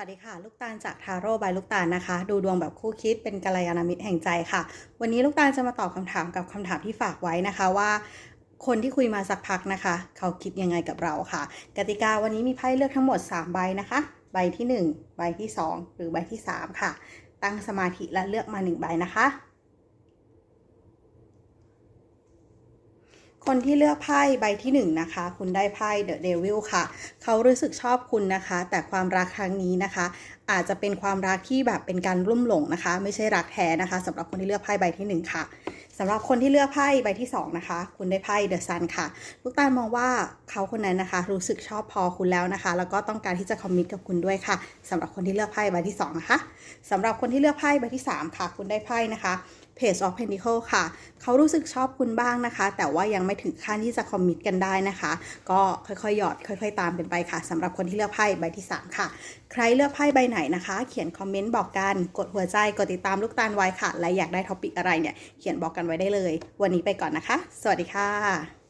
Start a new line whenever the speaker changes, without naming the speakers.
วัสดีค่ะ ลูกตาลจากทาโร่บายลูกตาลนะคะ ดูดวงแบบคู่คิดเป็นกัลยาณมิตรแห่งใจค่ะ วันนี้ลูกตาลจะมาตอบคำถามกับคำถามที่ฝากไว้นะคะว่า คนที่คุยมาสักพักนะคะ เขาคิดยังไงกับเราค่ะ กติกาวันนี้มีไพ่เลือกทั้งหมด 3 ใบนะคะ ใบที่ 1 ใบที่ 2 หรือใบที่ 3 ค่ะ ตั้งสมาธิและเลือกมา 1 ใบนะคะ คนที่เลือกไพ่ใบที่1นงนะคะ คุณได้ไพ่ The Devil ค่ะ เขารู้สึกชอบคุณนะคะ แต่ความรักครั้งนี้นะคะ อาจจะเป็นความรักที่แบบเป็นการรุ่มหลงนะคะ ไม่ใช่รักแท้นะคะสำหรับคนที่เลือกไพ่ใบที่หนึ่งค่ะสำหรับคนที่เลือกไพ่ใบที่สองนะคะ คุณได้ไพ่ The Sun ค่ะลูกตาลมองว่าเขาคนนั้นนะคะ รู้สึกชอบพอคุณแล้วนะคะ แล้วก็ต้องการที่จะคอมมิตกับคุณด้วยค่ะสำหรับคนที่เลือกไพ่ใบที่สองนะคะสำหรับคนที่เลือกไพ่ใบที่สามค่ะ คุณได้ไพ่นะคะ Page of Pentacle ค่ะ เขารู้สึกชอบคุณบ้างนะคะ แต่ว่ายังไม่ถึงขั้นที่จะคอมมิตกันได้นะคะ ก็ค่อยๆ หยอด ค่อย ๆ ตามเป็นไปค่ะสำหรับคนที่เลือกไพ่ใบที่ 3 ค่ะ ใครเลือกไพ่ใบไหนนะคะ เขียนคอมเมนต์บอกกัน กดหัวใจ กดติดตามลูกตาลไว้ค่ะ และอยากได้ท็อปิกอะไรเนี่ย เขียนบอกกันไว้ได้เลย วันนี้ไปก่อนนะคะ สวัสดีค่ะ